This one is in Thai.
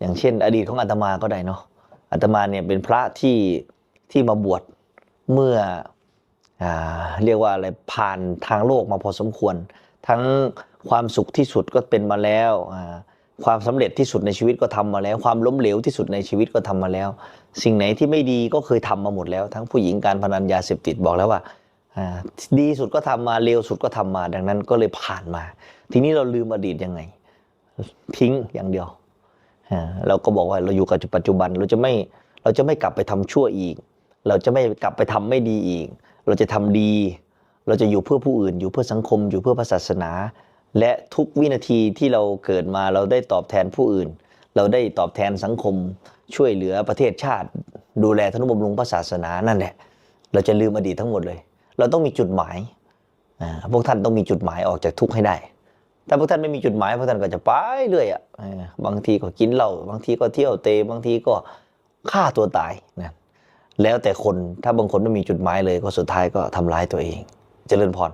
อย่างเช่น อดีตของอาตมาก็ได้เนาะอาตมาเนี่ยเป็นพระที่ที่มาบวชเมื่ออ่าเรียกว่าอะไรผ่านทางโลกมาพอสมควร ทั้งความสุขที่สุดก็เป็นมาแล้วอ่าความสำเร็จที่สุดในชีวิตก็ทำมาแล้ว ความล้มเหลวที่สุดในชีวิตก็ทำมาแล้ว สิ่งไหนที่ไม่ดีก็เคยทำมาหมดแล้ว ทั้งผู้หญิงการพนันยาเสพติดบอกแล้วว่าดีสุดก็ทำมาเลวสุดก็ทำมา ดังนั้นก็เลยผ่านมา ทีนี้เราลืมอดีตยังไง ทิ้งอย่างเดียว เราก็บอกว่าเราอยู่กับปัจจุบันเราจะไม่เราจะไม่กลับไปทำชั่วอีก เราจะไม่กลับไปทำไม่ดีอีก เราจะทำดี เราจะอยู่เพื่อผู้อื่น อยู่เพื่อสังคม อยู่เพื่อศาสนา และทุกวินาทีที่เราเกิดมาเราได้ตอบแทนผู้อื่น เราได้ตอบแทนสังคม ช่วยเหลือประเทศชาติ ดูแลธนุบำรุงศาสนานั่นแหละเราจะลืมอดีตทั้งหมดเลย เราต้องมีจุดหมายพวกท่านต้องมีจุดหมายออกจากทุกข์ให้ได้ ถ้าพวกท่านไม่มีจุดหมายพวกท่านก็จะไปเรื่อยอะบางทีก็กินเหล้าบางทีก็เที่ยวเตะบางทีก็ฆ่าตัวตายนะแล้วแต่คนถ้าบางคนไม่มีจุดหมายเลยก็สุดท้ายก็ทำร้ายตัวเอง เจริญพร